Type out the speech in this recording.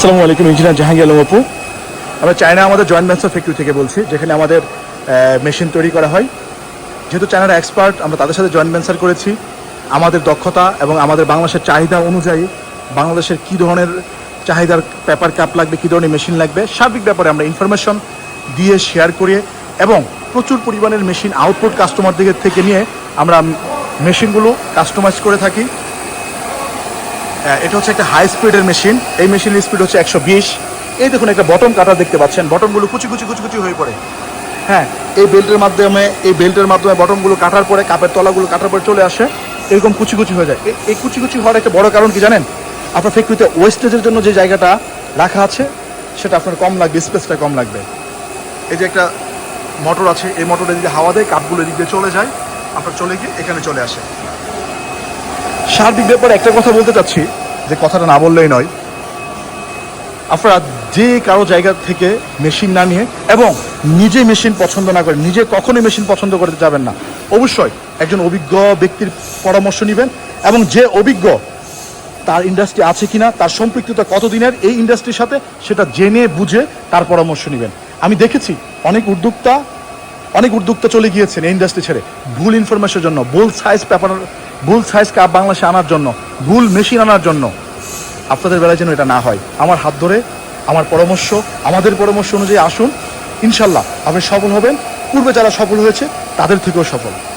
আসসালামু আলাইকুম, ইঞ্জিনিয়ার জাহাঙ্গীর আলম আপু। আমরা চায়না আমাদের জয়েন্ট ভেঞ্চার ফ্যাক্টরি থেকে বলছি, যেখানে আমাদের মেশিন তৈরি করা হয়। যেহেতু চায়নার এক্সপার্ট আমরা তাদের সাথে জয়েন্ট ভেঞ্চার করেছি। আমাদের দক্ষতা এবং আমাদের বাংলাদেশের চাহিদা অনুযায়ী বাংলাদেশের কী ধরনের চাহিদার পেপার কাপ লাগবে, কী ধরনের মেশিন লাগবে, সার্বিক ব্যাপারে আমরা ইনফরমেশন দিয়ে শেয়ার করিয়ে এবং প্রচুর পরিমাণের মেশিন আউটপুট কাস্টমারদের থেকে নিয়ে আমরা মেশিনগুলো কাস্টমাইজ করে থাকি। এটা হচ্ছে একটা হাই স্পিডের মেশিন এই মেশিনের স্পিড হচ্ছে একশো বিশ। এই দেখুন একটা বটম কাটা দেখতে পাচ্ছেন। বটমগুলো কুচি কুচি কুচি কুচি হয়ে পড়ে। হ্যাঁ এই বেল্টের মাধ্যমে, এই বেল্টের মাধ্যমে বটমগুলো কাটার পরে, কাপের তলাগুলো কাটার পরে চলে আসে। এরকম কুচি কুচি হয়ে যায়। এই কুচি কুচি হওয়ার একটা বড় কারণ কি জানেন? আপনার ফ্যাক্টরিতে ওয়েস্টেজের জন্য যে জায়গাটা রাখা আছে, সেটা আপনার কম লাগবে স্পেসটা কম লাগবে। এই যে একটা মোটর আছে, এই মোটরে যদি হাওয়া দেয়, কাপগুলো এদিক দিয়ে চলে যায়। আপনার চলে গিয়ে এখানে চলে আসে। সার্বিক ব্যাপারে একটা কথা বলতে চাচ্ছি, যে কথাটা না বললেই নয়। আপনারা যে কারও জায়গা থেকে মেশিন না নিয়ে এবং নিজে মেশিন পছন্দ না করে, নিজে কখনোই মেশিন পছন্দ করতে যাবেন না। অবশ্যই একজন অভিজ্ঞ ব্যক্তির পরামর্শ নেবেন এবং যে অভিজ্ঞ তার ইন্ডাস্ট্রি আছে কিনা, তার সম্পৃক্ততা কতদিনের, এই ইন্ডাস্ট্রির সাথে সেটা জেনে বুঝে তার পরামর্শ নেবেন। আমি দেখেছি অনেক উদ্যোক্তা অনেক উদ্যোক্তা চলে গিয়েছেন এই ইন্ডাস্ট্রি ছেড়ে। ভুল ইনফরমেশনের জন্য ভুল সাইজ পেপার ভুল সাইজ কাপ বাংলাদেশে আনার জন্য, ভুল মেশিন আনার জন্য। আপনাদের বেলায় যেন এটা না হয়। আমার হাত ধরে, আমার পরামর্শ, আমাদের পরামর্শ অনুযায়ী আসুন। ইনশাল্লাহ আপনি সফল হবেন। পূর্বে যারা সফল হয়েছে, তাদের থেকেও সফল।